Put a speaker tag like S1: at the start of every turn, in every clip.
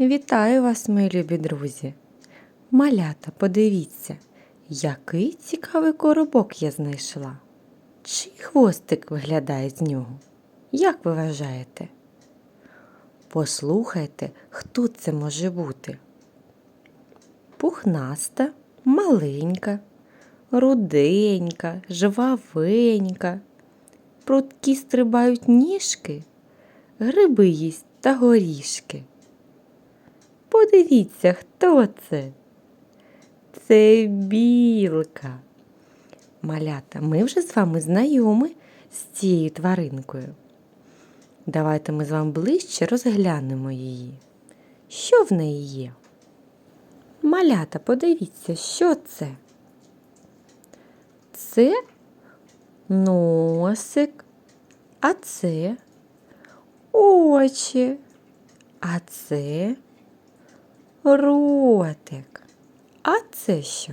S1: Вітаю вас, мої любі друзі. Малята, подивіться, який цікавий коробок я знайшла. Чий хвостик виглядає з нього? Як ви вважаєте? Послухайте, хто це може бути? Пухнаста, маленька, руденька, жвавенька. Прудкі стрибають ніжки, гриби їсть та горішки. Подивіться, хто це? Це білка. Малята, ми вже з вами знайомі з цією тваринкою. Давайте ми з вами ближче розглянемо її. Що в неї є? Малята, подивіться, що це? Це носик, а це очі, а це ротик. А це що?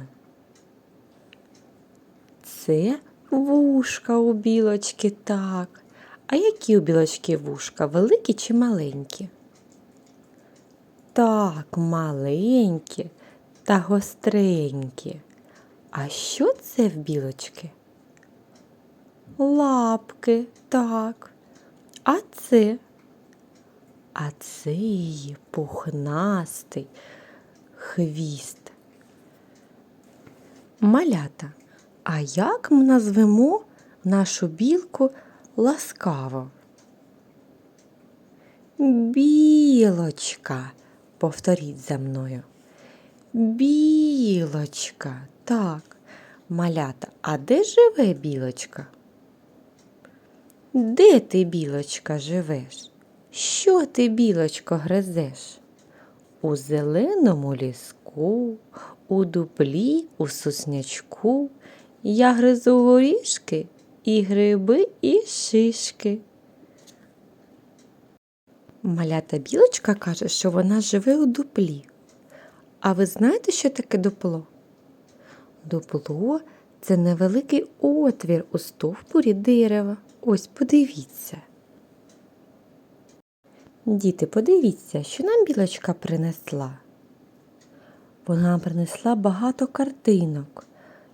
S1: Це вушка у білочки, так. А які у білочки вушка? Великі чи маленькі? Так, маленькі та гостренькі. А що це в білочки? Лапки, так. А це? А це її пухнастий хвіст. Малята, а як ми назвемо нашу білку ласкаво? Білочка, повторіть за мною. Білочка, так. Малята, а де живе білочка? Де ти, білочка, живеш? Що ти, білочко, гризеш? У зеленому ліску, у дуплі, у суснячку я гризу горішки і гриби, і шишки. Малята білочка каже, що вона живе у дуплі. А ви знаєте, що таке дупло? Дупло це невеликий отвір у стовпурі дерева. Ось подивіться. Діти, подивіться, що нам білочка принесла. Вона принесла багато картинок.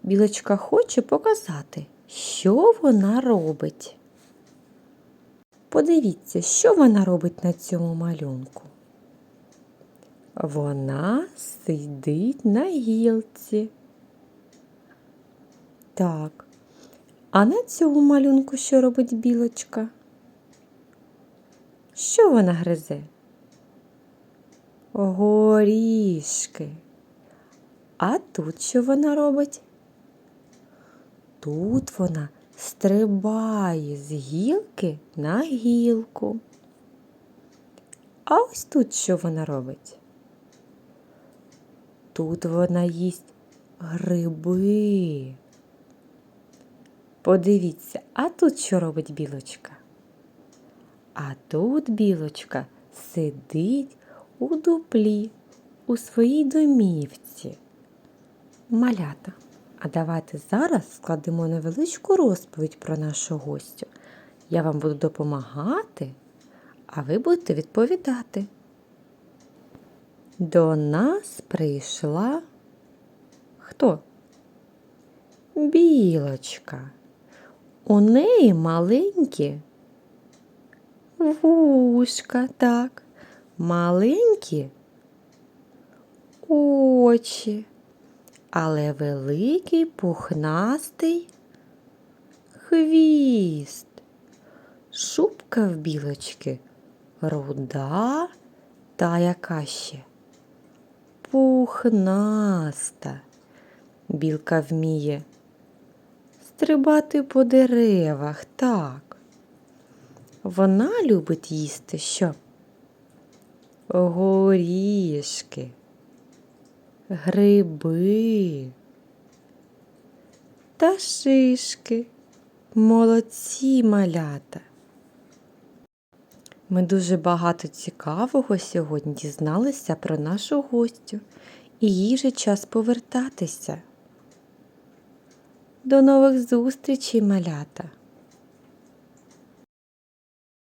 S1: Білочка хоче показати, що вона робить. Подивіться, що вона робить на цьому малюнку. Вона сидить на гілці. Так. А на цьому малюнку що робить білочка? Що вона гризе? Горішки. А тут що вона робить? Тут вона стрибає з гілки на гілку. А ось тут що вона робить? Тут вона їсть гриби. Подивіться, а тут що робить білочка? А тут білочка сидить у дуплі у своїй домівці. Малята. А давайте зараз складемо невеличку розповідь про нашу гостю. Я вам буду допомагати, а ви будете відповідати. До нас прийшла хто? Білочка. У неї маленькі вушка, так, маленькі очі, але великий пухнастий хвіст. Шубка в білочки руда та яка ще пухнаста. Білка вміє стрибати по деревах, так. Вона любить їсти що? Горішки, гриби та шишки. Молодці малята. Ми дуже багато цікавого сьогодні дізналися про нашу гостю і їй же час повертатися. До нових зустрічей, малята!